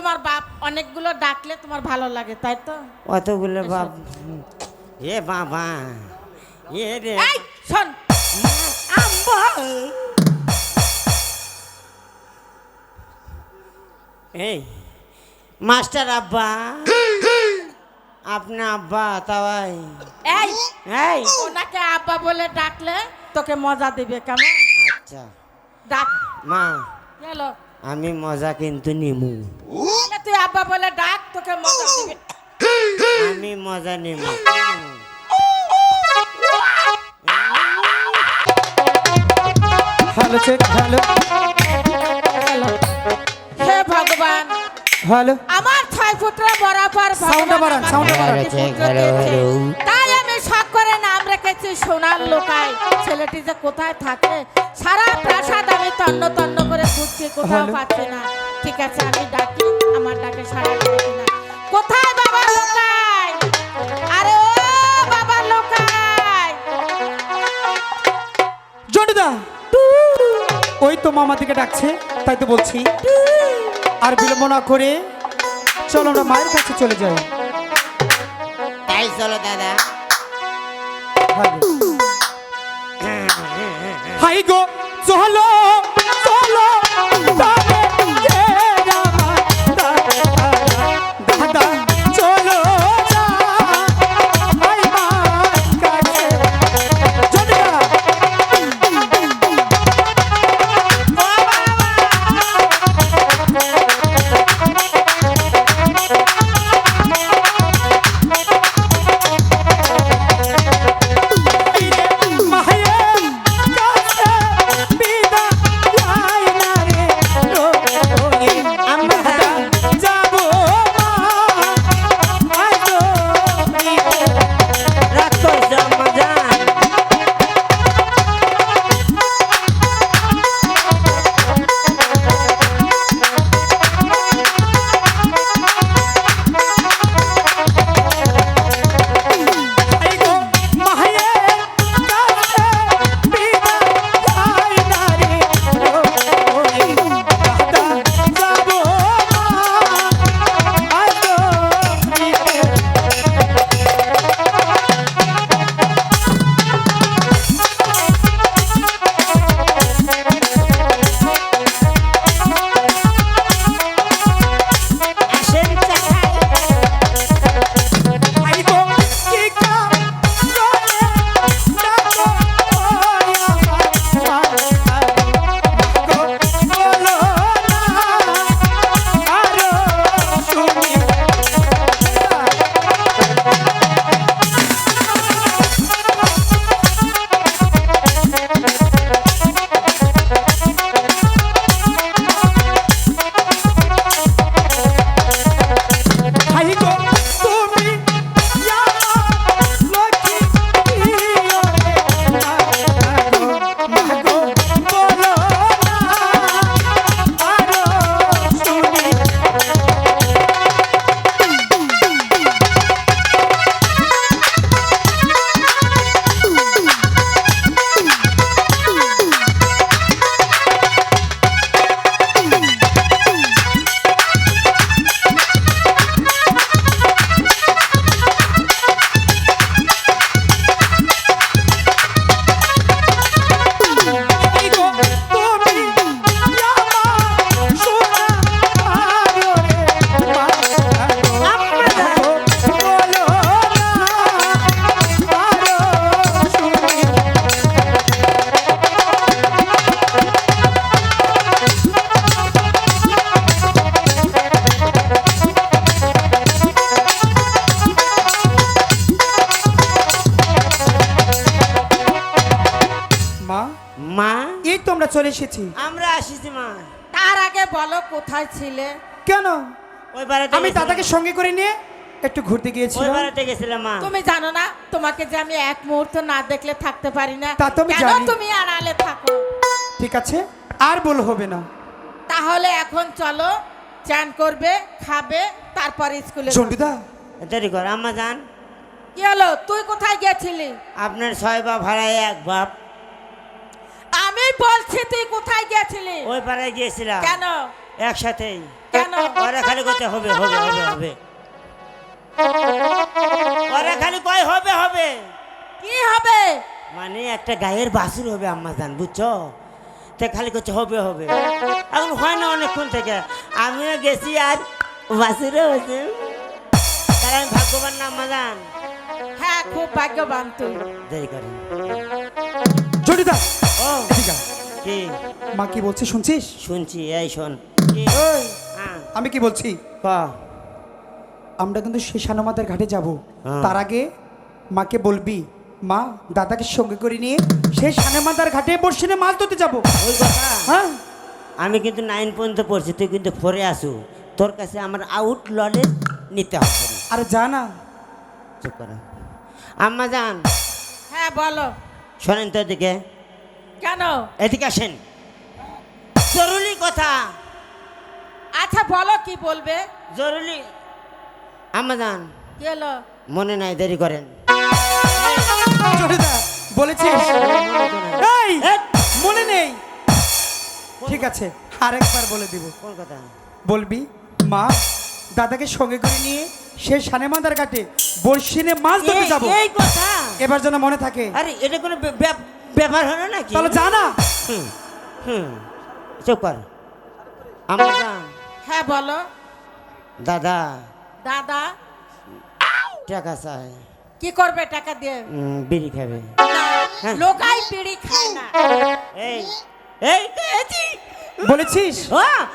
তোমার বাপ অনেকগুলো ডাকলে তোমার ভালো লাগে তাই তো? অতগুলো বাপ এ বাবা এ রে। এই শোন। এই মাস্টার আব্বা। আপনার আব্বা তাই এই এই। ওনাকে আব্বা বলে ডাকলে তোকে মজা দিবে কেমন? আচ্ছা। ডাক। মা। গেল। আমি মজা কিন্তু নিমু। তুই আব্বা বলে ডাক তোকে মজা দিবে। আমি মজা নিমু। Hello check hello. হে ভগবান হ্যালো। আমার ছয় ফুটরা বরাবর ভগবান বাড়ান, sound-টা বাড়ান। সোনার লোকায় ছেলেটি যে কোথায় থাকে সারা প্রাসাদ আমি তন্ন তন্ন করে খুঁজছি কোথাও? পাচ্ছি না। ঠিক আছে আমি ডাকি আমার ডাকে সারা দেবে কিনা কোথায় বাবা লোকায়? আরে ও বাবা লোকায়! জন্ডুদা ওই তো মামা দিকে ডাকছে তাই তো বলছি। আর বিলম্ব না করে চলো আমরা মায়ের কাছে চলে যাই। তাই চলো দাদা। হাই গো চলো এসেছি। আমরা আসিছি মা। তার আগে বলো কোথায় ছিলে? কেন? ওই বাড়িতে আমি দাদাকে সঙ্গে করে নিয়ে একটু ঘুরতে ওই গিয়েছিলাম বাড়িতে গেছিলাম মা। তুমি জানো না তোমাকে যে আমি এক মুহূর্ত না দেখলে থাকতে পারি না। তা তো আমি কেন জানি। তুমি আড়ালে থাকো? ঠিক আছে আর বল হবে না। তাহলে এখন চলো চান করবে খাবে তারপরে স্কুলে যাবে। চন্ডিদা দেরি কর আম্মা জান কি হলো? তুই কোথায় গেছিলি? আপনার ছয় বা ভাড়ায় এক বাপ। আমি বলছি তুই কোথায় গেছিলি ওই পাড়ায় গিয়েছিলাম। কেন? একসাথেই। কেন? ওরা খালি করতে হবে হবে হবে হবে ওরা খালি কয় হবে হবে। কি হবে? মানে একটা গায়ের বাসুর হবে আম্মা জান বুঝছ? তে খালি করছে হবে হবে। এখন হয় না অনেকক্ষণ থেকে। আমিও গেছি আর বাসুরও হয়েছে। তার আমি ভাগ্যবান না আম্মা জান। হ্যাঁ খুব ভাগ্যবান তুই। দেরি করেন। আয়। কি? মা কি বলছে শুনছিস? শুনছি এই শোন। হ্যাঁ, আমি কি বলছি? আমরা কিন্তু সেই সানমাদের ঘাটে যাব। হ্যাঁ। তার আগে মাকে বলবি মা দাদাকে সঙ্গে করে নিয়ে সেই সানেমাদার ঘাটে বসে মাছ ধরতে যাব। ওই কথা। হ্যাঁ? আমি কিন্তু নাইন পর্যন্ত পড়ছি তুই কিন্তু ফোরে আসু তোর কাছে আমার আউট ললে নিতে হবে। আরে যা না। চুপ করো। আম্মা যান। হ্যাঁ বলো। শোনেন তো এদিকে। কেন? এদিকে আসেন। জরুরি কথা। আচ্ছা বলো কি বলবে? জরুরি। আম্মা যান। কি হলো? মনে নাই দেরি করেন। জটিদা বলেছিস? এই মনে নেই। ঠিক আছে আরেকবার বলে দিব। কোন কথা? বলবি মা দাদাকে সঙ্গে করে নিয়ে সেই সানেমাদার ঘাটে বর্ষিনে মাছ ধরতে যাব। এই কথা। এবার যেন মনে থাকে। আরে এটা কোনো ব্যাপার হলো নাকি? তাহলে জানা হুম হুম চুপ কর। আম্মা যান হ্যাঁ বলো। দাদা। দাদা? টাকা চায় কি করবে টাকা দিয়ে? বিড়ি খাবে। হ্যাঁ। লোকাই বিড়ি খায় না। এই এই খেয়েছি বলেছিস?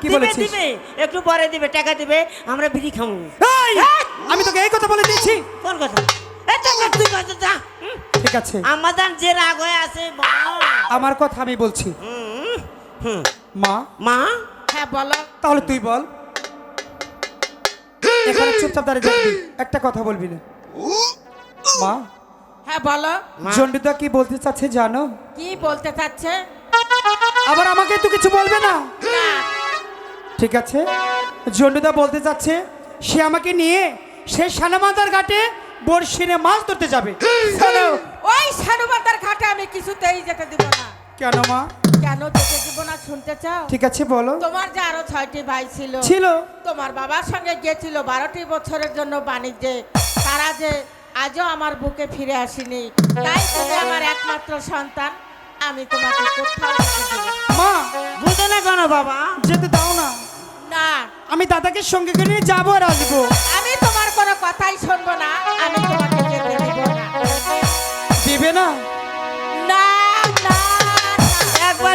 কি বলেছিস? দিবে। একটু পরে দিবে টাকা দিবে আমরা বিড়ি খাব। এই, আমি তোকে এই কথা বলে দিয়েছি। কোন কথা? ঠিক আছে। আমাদের যে রাগ হয়ে আছে। আমার কথা আমি বলছি। হুম, হুম। মা? মা? হ্যাঁ বলো। তাহলে তুই বল। এখানে চুপচাপ দাঁড়িয়ে থাকবি। একটা কথা বলবি না। মা? হ্যাঁ বলো। জন্ডিদা কি বলতে চাচ্ছে জানো? কি বলতে চাচ্ছে? আবার আমাকে তো কিছু বলবে না। না। ঠিক আছে। জন্ডুদা বলতে চাচ্ছে সে আমাকে নিয়ে সে সানামাদার ঘাটে বর্ষিনে মাছ ধরতে যাবে। শোনো। ওই সানুবাতার ঘাটে আমি কিছুতেই যেতে দিব না। কেন মা? কেন যেতে দিব না শুনতে চাও? ঠিক আছে বলো। তোমার যে আরও ছয়টি ভাই ছিল ছিল। তোমার বাবার সঙ্গে গিয়েছিল বারোটি বছরের জন্য বাণিজ্যে। তারা যে আজও আমার বুকে ফিরে আসেনি তাই তুমি আমার একমাত্র সন্তান আমি তোমাকে কোথাও যেতে দেব না। মা বুঝে না কেন বাবা? যেতে দাও না। না। আমি দাদাকে সঙ্গে করে নিয়ে যাব আর আসব। আমি তোমার কোনো কথাই শুনব না আমি তোমাকে যেতে দেব না। দিবে না? না না না। একবার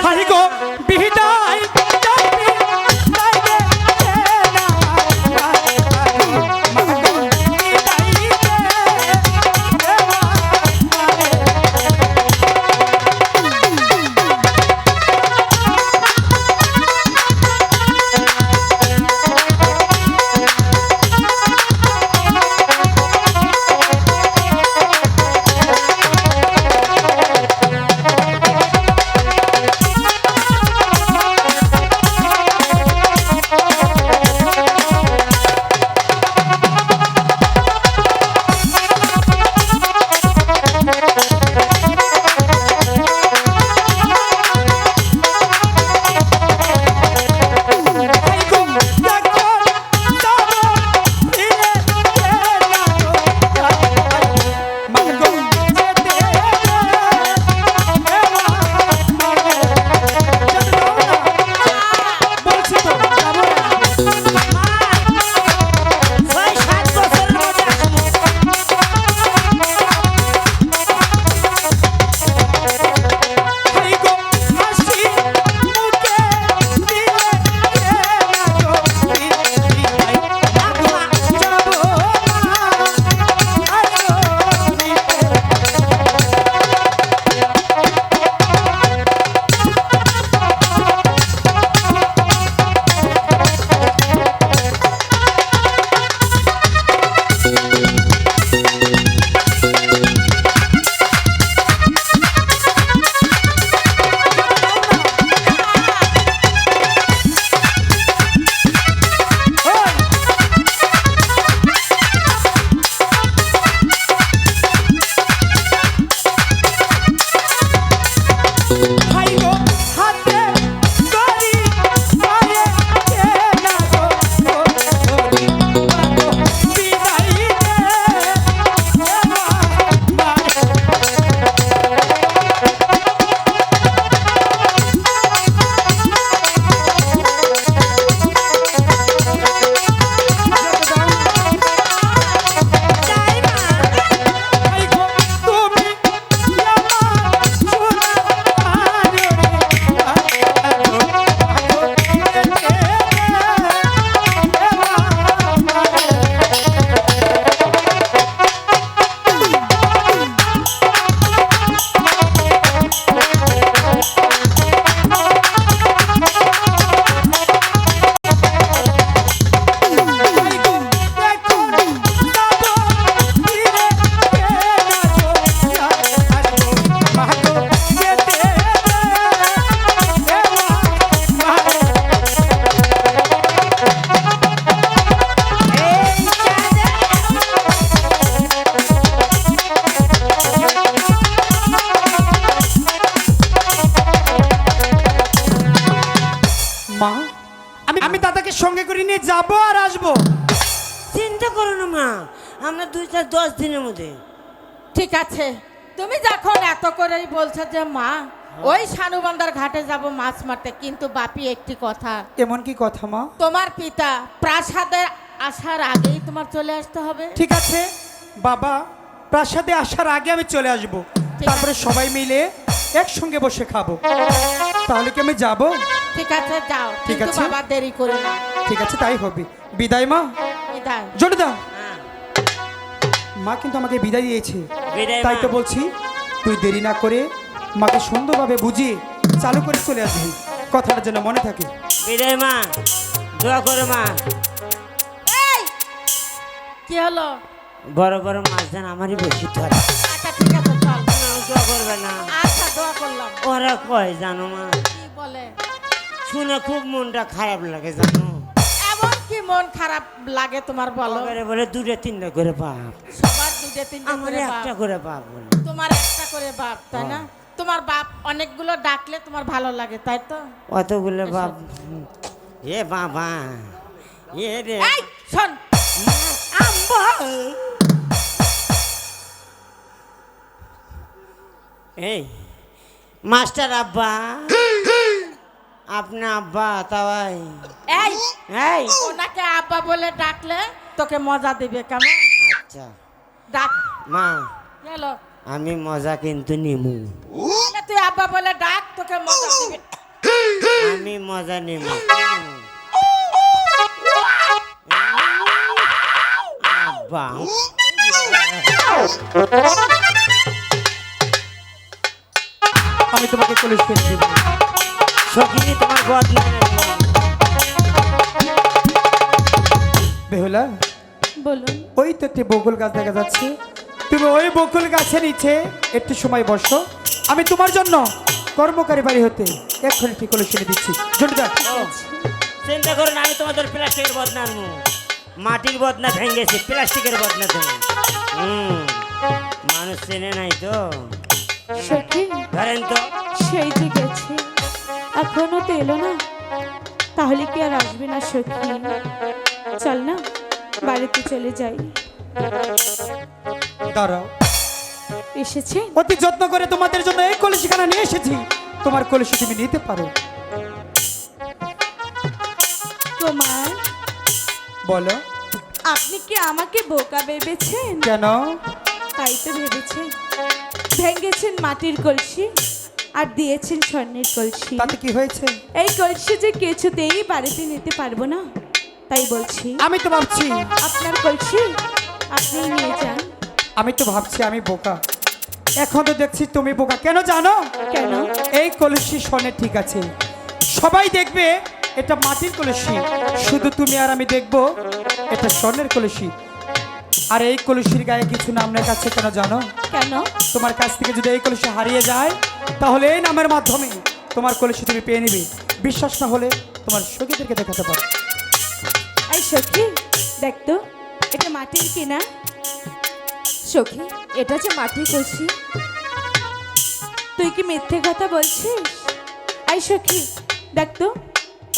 যাব আর আসব। চিন্তা করো না মা। আমরা দুই চার দশ দিনের মধ্যে। ঠিক আছে। তুমি যখন এত করেই বলছো যে মা ওই সানুবান্দার ঘাটে যাব মাছ মারতে কিন্তু বাপি একটি কথা। এমন কি কথা মা? তোমার পিতা প্রাসাদে আসার আগেই তোমার চলে আসতে হবে। ঠিক আছে। বাবা প্রাসাদে আসার আগে আমি চলে আসব। ঠিক তারপরে সবাই মিলে একসঙ্গে বসে খাব। তাহলে কি আমি যাব? ঠিক আছে যাও। ঠিক আছে। বাবা দেরি করে না। ঠিক আছে তাই হবে। বিদায় মা। বিদায়। জোরদা হ্যাঁ, মা কিন্তু আমাকে বিদায় দিয়েছে। তাই তো বলছি তুই দেরি না করে মাকে সুন্দরভাবে বুঝিয়ে চালু করে চলে আসবি। কথাটা যেন মনে থাকে। বিদায় মা। দোয়া করো মা। কি হলো? বড় বড় মাছ যেন আমারই বেশি ধরে। আচ্ছা ঠিক আছে চল। দোয়া করবে না। আচ্ছা দোয়া করলাম। ওরা কয় জানো মা? কি বলে? শুনে খুব মনটা খারাপ লাগে জানো? এমন কি মন খারাপ লাগে তোমার বলো? করে বলে দুটো তিনটা করে বাপ সবার দুটো তিনটে আমার করে একটা করে বাপ বলে। তোমার একটা করে বাপ তাই না? তোমার বাপ অনেকগুলো ডাকলে তোমার ভালো লাগে তাই তো? অতগুলো বাপ এ বাবা এ রে। এই শোন। আম্মা। এই মাস্টার আব্বা। আপনার আব্বা তাই এই এই। ওনাকে আব্বা বলে ডাকলে তোকে মজা দিবে কেমন? আচ্ছা। ডাক। মা গেলো। আমি মজা কিন্তু নিমু। তুই আব্বা বলে ডাক তোকে মজা দিবে। আমি মজা নিমু। আব্বা। আমি তোমাকে কলেজ করে দেব সখিনী তোমার বদলা বেহুলা বলুন। ওই তো একটি বকুল গাছ দেখা যাচ্ছে। তুমি ওই বকুল গাছের নিচে একটু সময় বসো। আমি তোমার জন্য কর্মকারী বাড়ি হতে এক্ষুনি ঠিক করে শুনে দিচ্ছি। জন্ডা চিন্তা করুন আমি তোমাদের প্লাস্টিকের বদনা আনব। মাটির বদনা ভেঙেছি প্লাস্টিকের বদনা তুমি হুম মানুষ চেনে নাই তো। ধরেন তো। সেই যে গেছে এখনও তো এলো না। তাহলে কি আর আসবে না সখী? চল না বাড়িতে চলে যাই। দাঁড়াও। এসেছে? অতি যত্ন করে তোমাদের জন্য এই কলসিখানা নিয়ে এসেছি। তোমার কলসি তুমি নিতে পারো। তোমার? বলো। আপনি কি আমাকে বোকা ভেবেছেন? কেন? তাই তো ভেবেছেন। ভেঙেছেন মাটির কলসি। আর দিয়েছেন স্বর্ণের কলসি। তাতে কি হয়েছে? এই কলসি যে কিছুতেই বাড়িতে নিতে পারব না তাই বলছি। আমি তো ভাবছি। আপনার কলসি আপনি নিয়ে যান। আমি তো ভাবছি আমি বোকা। এখন তো দেখছি তুমি বোকা। কেন জানো? কেন? এই কলসি স্বর্ণের ঠিক আছে। সবাই দেখবে এটা মাটির কলসি। শুধু তুমি আর আমি দেখব এটা স্বর্ণের কলসি। আর এই কলসির গায়ে কিছু নাম লেখা আছে কেন জানো? কেন? তোমার কাছ থেকে যদি এই কলসি হারিয়ে যায় তাহলে এই নামের মাধ্যমে তোমার কলসি তুমি পেয়ে নিবে। বিশ্বাস না হলে তোমার সখীদেরকে দেখাতে পারো। এই সখী দেখ তো এটা মাটির কিনা? সখী এটা যে মাটির কলসি। তুই কি মিথ্যে কথা বলছিস? এই সখী দেখ তো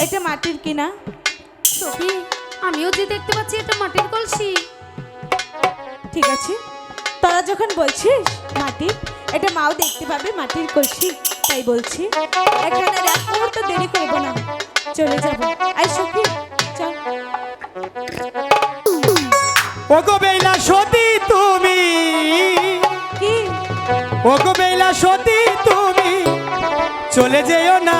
এটা মাটির কিনা? সখী আমিও যে দেখতে পাচ্ছি এটা মাটির কলসি। ঠিক আছে? তোরা যখন বলছিস মাটির এটা মাও দেখতে পাবে মাটির কলসি তাই বলছি। এখানে এক মুহূর্ত দেরি করব না। চলে যাব। এই সখী চল। ওগো বেলা সতী তুমি। কি? ওগো বেলা সতী তুমি। চলে যেও না।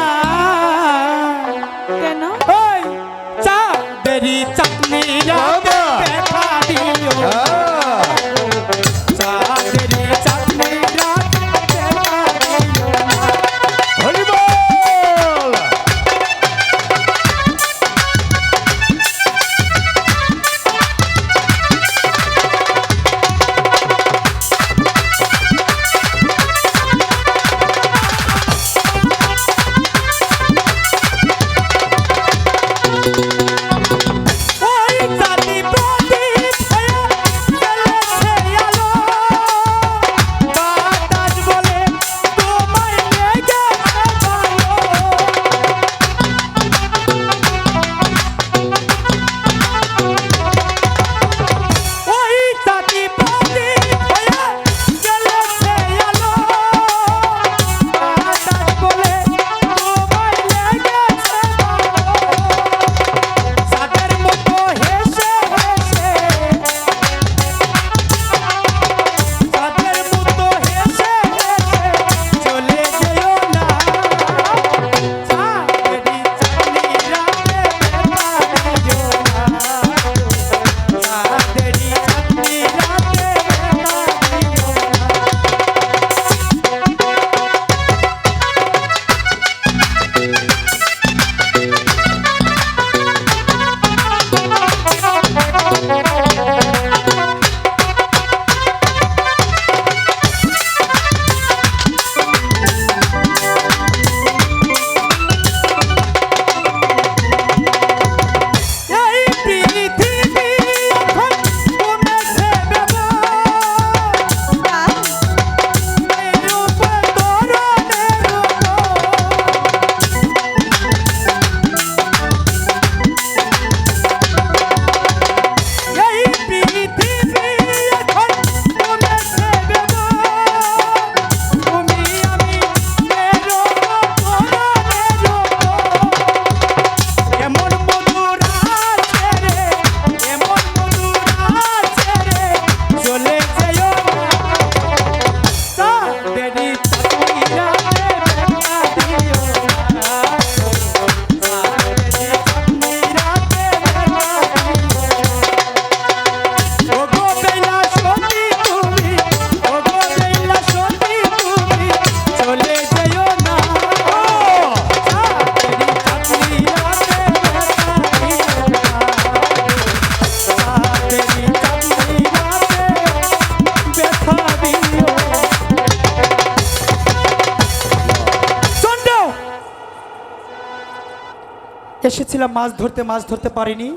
এসেছিলাম মাছ ধরতে মাছ ধরতে পারিনি।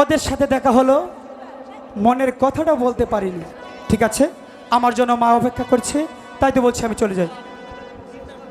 ওদের সাথে দেখা হলো। মনের কথাটা বলতে পারিনি। ঠিক আছে? আমার জন্য মা অপেক্ষা করছে। তাই তো বলছি আমি চলে যাই।